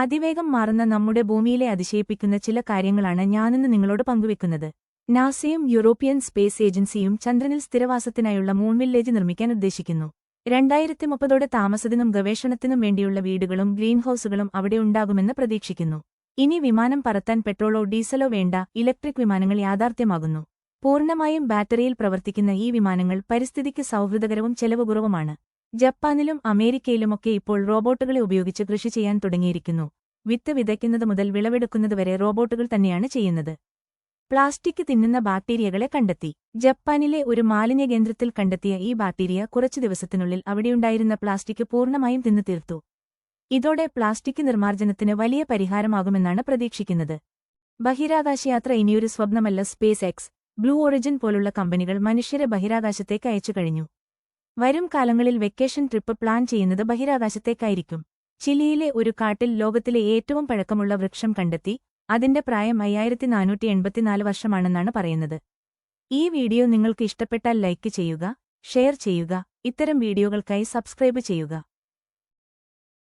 അതിവേഗം മാറുന്ന നമ്മുടെ ഭൂമിയിലെ അതിശയിപ്പിക്കുന്ന ചില കാര്യങ്ങളാണ് ഞാനിന്ന് നിങ്ങളോട് പങ്കുവെക്കുന്നത്. നാസയും യൂറോപ്യൻ സ്പേസ് ഏജൻസിയും ചന്ദ്രനിൽ സ്ഥിരവാസത്തിനായുള്ള മൂൺ വില്ലേജ് നിർമ്മിക്കാൻ ഉദ്ദേശിക്കുന്നു. രണ്ടായിരത്തി മുപ്പതോടെ താമസത്തിനും ഗവേഷണത്തിനും വേണ്ടിയുള്ള വീടുകളും ഗ്രീൻ ഹൌസുകളും അവിടെ ഉണ്ടാകുമെന്ന് പ്രതീക്ഷിക്കുന്നു. ഇനി വിമാനം പറത്താൻ പെട്രോളോ ഡീസലോ വേണ്ട ഇലക്ട്രിക് വിമാനങ്ങൾ യാഥാർത്ഥ്യമാകുന്നു. പൂർണമായും ബാറ്ററിയിൽ പ്രവർത്തിക്കുന്ന ഈ വിമാനങ്ങൾ പരിസ്ഥിതിക്ക് സൗഹൃദകരവും ചെലവ് കുറവുമാണ് ജപ്പാനിലും അമേരിക്കയിലുമൊക്കെ ഇപ്പോൾ റോബോട്ടുകളെ ഉപയോഗിച്ച് കൃഷി ചെയ്യാൻ തുടങ്ങിയിരിക്കുന്നു. വിത്ത് വിതയ്ക്കുന്നത് മുതൽ വിളവെടുക്കുന്നതുവരെ റോബോട്ടുകൾ തന്നെയാണ് ചെയ്യുന്നത്. പ്ലാസ്റ്റിക് തിന്നുന്ന ബാക്ടീരിയകളെ കണ്ടെത്തി. ജപ്പാനിലെ ഒരു മാലിന്യ കേന്ദ്രത്തിൽ കണ്ടെത്തിയ ഈ ബാക്ടീരിയ കുറച്ചു ദിവസത്തിനുള്ളിൽ അവിടെയുണ്ടായിരുന്ന പ്ലാസ്റ്റിക് പൂർണമായും തിന്നു തീർത്തു. ഇതോടെ പ്ലാസ്റ്റിക് നിർമ്മാർജനത്തിന് വലിയ പരിഹാരമാകുമെന്നാണ് പ്രതീക്ഷിക്കുന്നത്. ബഹിരാകാശയാത്ര ഇനിയൊരു സ്വപ്നമല്ല. സ്പേസ് എക്സ് ബ്ലൂ ഒറിജിൻ പോലുള്ള കമ്പനികൾ മനുഷ്യരെ ബഹിരാകാശത്തേക്ക് അയച്ചു കഴിഞ്ഞു. വരും കാലങ്ങളിൽ വെക്കേഷൻ ട്രിപ്പ് പ്ലാൻ ചെയ്യുന്നത് ബഹിരാകാശത്തേക്കായിരിക്കും. ചിലിയിലെ ഒരു കാട്ടിൽ ലോകത്തിലെ ഏറ്റവും പഴക്കമുള്ള വൃക്ഷം കണ്ടെത്തി അതിന്റെ പ്രായം അയ്യായിരത്തി നാനൂറ്റി എൺപത്തിനാല് വർഷമാണെന്നാണ് പറയുന്നത്. ഈ വീഡിയോ നിങ്ങൾക്ക് ഇഷ്ടപ്പെട്ടാൽ ലൈക്ക് ചെയ്യുക ഷെയർ ചെയ്യുക ഇത്തരം വീഡിയോകൾക്കായി സബ്സ്ക്രൈബ് ചെയ്യുക.